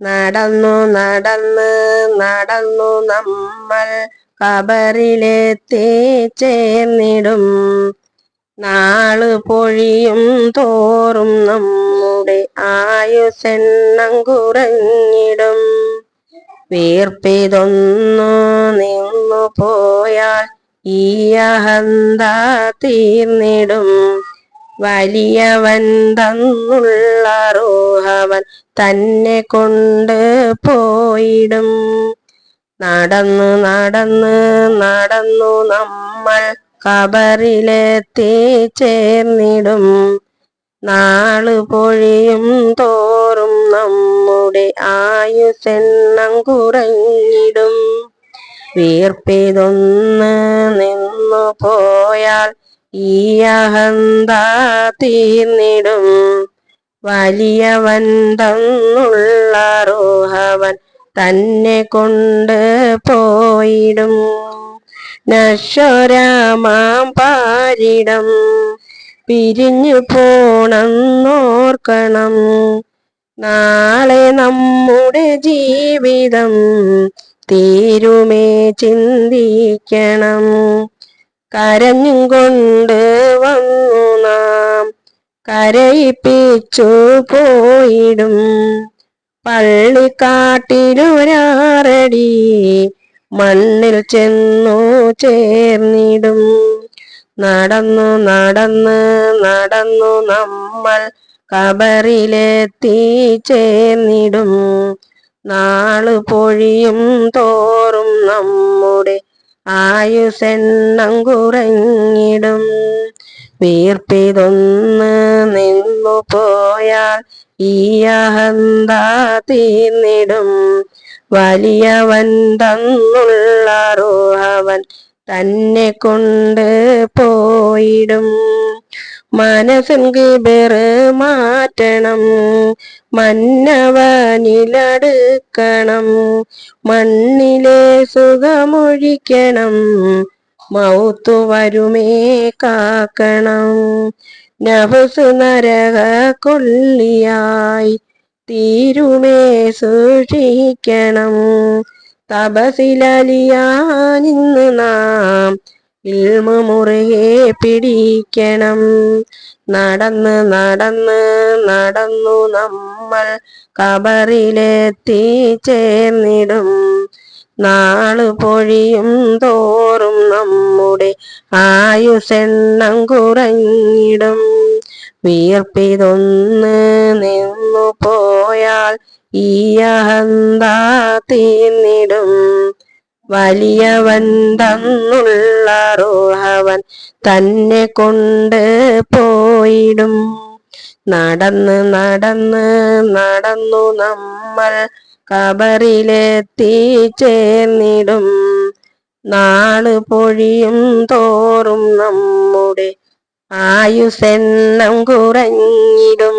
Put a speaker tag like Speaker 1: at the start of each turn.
Speaker 1: നടന്നു നടന്ന് നടന്നു നമ്മൾ കബറിലെത്തി ചേർന്നിടും. നാൾ പൊഴിയും തോറും നമ്മുടെ ആയുസെണ്ണം കുറഞ്ഞിടും. വീർപ്പിതൊന്നു നിന്നു പോയാൽ ഈ അഹന്ത തീർന്നിടും. വലിയവൻ തന്നുള്ള റോഹവൻ തന്നെ കൊണ്ട് പോയിടും. നടന്നു നടന്ന് നടന്നു നമ്മൾ കബറിലെത്തി ചേർന്നിടും. നാൾ പൊഴിയും തോറും നമ്മുടെ ആയുസെണ്ണം കുറഞ്ഞിടും. വീർപ്പിതൊന്ന് ഈ അഹന്ത തീർന്നിടും വലിയവൻ തന്നുള്ള റോഹവൻ തന്നെ കൊണ്ട് പോയിടും. നശ്വരാമാം പാരിടം. പിരിഞ്ഞു പോണെന്നോർക്കണം. നാളെ നമ്മുടെ ജീവിതം തീരുമേ ചിന്തിക്കണം. കരഞ്ഞും കൊണ്ട് വന്നു നാം. കരയിപ്പിച്ചു പോയിടും. പള്ളിക്കാട്ടിലൊരാറടി മണ്ണിൽ ചെന്നു ചേർന്നിടും. നടന്നു നടന്ന് നടന്നു നമ്മൾ കബറിലെത്തി ചേർന്നിടും. നാൾ പൊഴിയും തോറും നമ്മുടെ ആയുസെണ്ണം കുറഞ്ഞിടും വീർപ്പിതൊന്ന് നിന്നു പോയാൽ ഈ അഹന്ത തീർന്നിടും. വലിയവൻ തന്നുള്ള റോഹവൻ തന്നെ കൊണ്ട് പോയിടും. മനസ്സിൻ വേറെ മാറ്റണം. മന്നവനിലടുക്കണം. മണ്ണിലെ സുഖമൊഴിക്കണം. മൗത്തു വരുമേ കാക്കണം. നഫസ് നരക കൊള്ളിയായി തീരുമേ സൂക്ഷിക്കണം. തപസിലലിയാനിന്ന് നാം ഇൽമ മുറുകെ പിടിക്കണം. നടന്ന് നടന്ന് നടന്നു നമ്മൾ കബറിലെത്തി ചേർന്നിടും. നാൾ പൊഴിയും തോറും നമ്മുടെ ആയുസെണ്ണം കുറഞ്ഞിടും. വീർപ്പിതൊന്ന് നിന്നു പോയാൽ ഈ അഹന്ത തീർന്നിടും. വലിയവൻ തന്നുള്ള റോഹവൻ തന്നെ കൊണ്ട് പോയിടും. നടന്ന് നടന്ന് നടന്നു നമ്മൾ കബറിലെത്തി ചേർന്നിടും നാൾ പൊഴിയും തോറും നമ്മുടെ ആയുസെണ്ണം കുറഞ്ഞിടും.